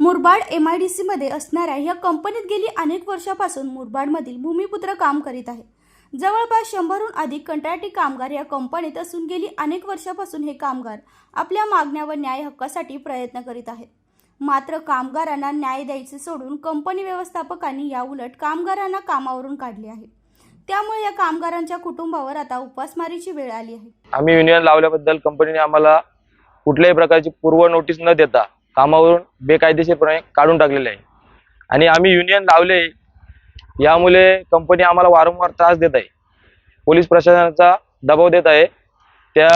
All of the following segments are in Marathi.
मुरबाड एम आय डी सीमध्ये असणाऱ्या या कंपनीत गेली अनेक वर्षापासून मुरबाडमधील भूमिपुत्र काम करीत आहे. जवळपास शंभरहून अधिक कंत्राटी कामगार या कंपनीत असून गेली अनेक वर्षापासून हे कामगार आपल्या मागण्या व न्याय हक्कासाठी प्रयत्न करीत आहेत. मात्र कामगारांना न्याय द्यायचे सोडून कंपनी व्यवस्थापकांनी याउलट कामगारांना कामावरून काढले आहे. त्यामुळे या कामगारांच्या कुटुंबावर आता उपासमारीची वेळ आली आहे. आम्ही युनियन लावल्याबद्दल कंपनीने आम्हाला कुठल्याही प्रकारची पूर्व नोटीस न देता कामावरून बेकायदेशीरपणे काढून टाकलेले आहे. आणि आम्ही युनियन लावले. यामुळे कंपनी आम्हाला वारंवार त्रास देत आहे. पोलीस प्रशासनाचा दबाव देत आहे. त्या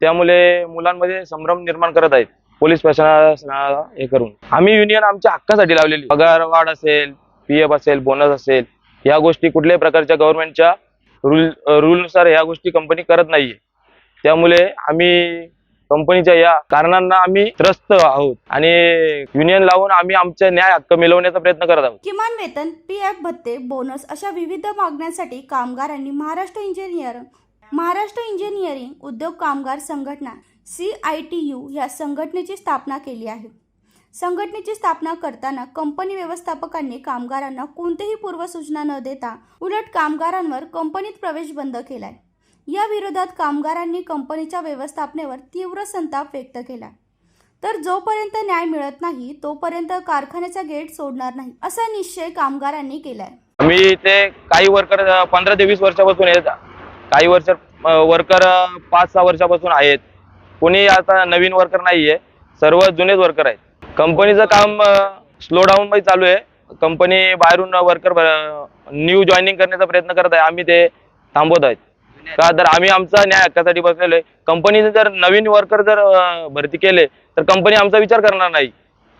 त्यामुळे मुलांमध्ये संभ्रम निर्माण करत आहेत पोलीस प्रशासनाला हे करून. आम्ही युनियन आमच्या हक्कासाठी लावलेली. पगार वाढ असेल पी एफ असेल बोनस असेल या गोष्टी कुठल्याही प्रकारच्या गव्हर्नमेंटच्या रूल रूलनुसार ह्या गोष्टी कंपनी करत नाहीये. त्यामुळे आम्ही कंपनीच्या या कारणांना आम्ही त्रस्त आहोत. आणि युनियन लावून आम्ही आमचे न्याय हक्क मिळवण्याचा प्रयत्न करत आहोत. किमान वेतन पी एफ भत्ते बोनस अशा विविध मागण्यांसाठी कामगारांनी महाराष्ट्र इंजिनियर महाराष्ट्र इंजिनिअरिंग उद्योग कामगार संघटना सी आय टी यू या संघटनेची स्थापना केली आहे. संघटनेची स्थापना करताना कंपनी व्यवस्थापकांनी कामगारांना कोणतीही पूर्वसूचना न देता उलट कामगारांवर कंपनीत प्रवेश बंद केलाय. या विरोधात कामगारांनी कंपनीच्या व्यवस्थापनेवर तीव्र संताप व्यक्त केला. तर जोपर्यंत न्याय मिळत नाही तोपर्यंत कारखान्याचा गेट सोडणार नाही असा निश्चय कामगारांनी केलाय. आम्ही इथे काही वर्कर पंधरा ते वीस वर्षापासून आहेत. काही वर्ष वर्कर पाच सहा वर्षापासून आहेत. कोणी आता नवीन वर्कर नाहीये. सर्व जुनेच वर्कर आहेत. कंपनीचं काम स्लो डाऊन मध्ये चालू आहे. कंपनी बाहेरून वर्कर न्यू जॉईनिंग करण्याचा प्रयत्न करत आहे. आम्ही ते थांबवत आहेत. का तर आम्ही आमचा न्याय हक्कासाठी बसलेलो आहे कंपनीने जर नवीन वर्कर जर भरती केले तर कंपनी आमचा विचार करणार नाही.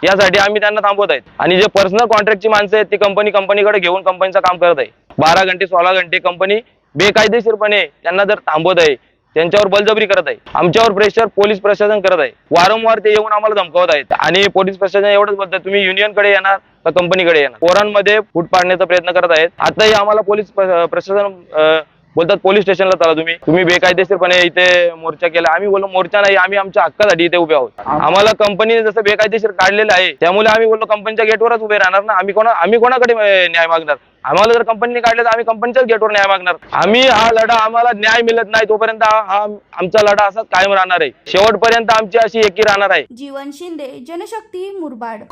यासाठी आम्ही त्यांना थांबवत आहेत. आणि जे पर्सनल कॉन्ट्रॅक्टची माणसं आहेत ती कंपनी कंपनीकडे घेऊन कंपनीचं काम करत आहे. बारा घंटे सोळा घंटे कंपनी बेकायदेशीरपणे त्यांना जर थांबवत आहे त्यांच्यावर बलजबरी करत आहे. आमच्यावर प्रेशर पोलीस प्रशासन करत आहे. वारंवार ते येऊन आम्हाला धमकावत आहेत. आणि पोलीस प्रशासन एवढंच बोलतात तुम्ही युनियनकडे येणार तर कंपनीकडे येणार? पोरांमध्ये फूट पाडण्याचा प्रयत्न करत आहेत. आताही आम्हाला पोलीस प्रशासन बोलतात पोलीस स्टेशनला चला तुम्ही. तुम्ही बेकायदेशीरपणे इथे मोर्चा केला. आम्ही बोललो मोर्चा नाही आम्ही आमच्या हक्कासाठी इथे उभे आहोत. आम्हाला कंपनीने जसं बेकायदेशीर काढलेलं आहे त्यामुळे आम्ही बोललो कंपनीच्या गेटवरच उभे राहणार ना? आम्ही कोणा आम्ही कोणाकडे न्याय मागणार? आम्हाला जर कंपनीने काढलं तर आम्ही कंपनीच्याच गेटवर न्याय मागणार. आम्ही हा लढा आम्हाला न्याय मिळत नाही तोपर्यंत हा हा आमचा लढा असाच कायम राहणार आहे. शेवटपर्यंत आमची अशी एकी राहणार आहे. जीवन शिंदे जनशक्ती मुरबाड.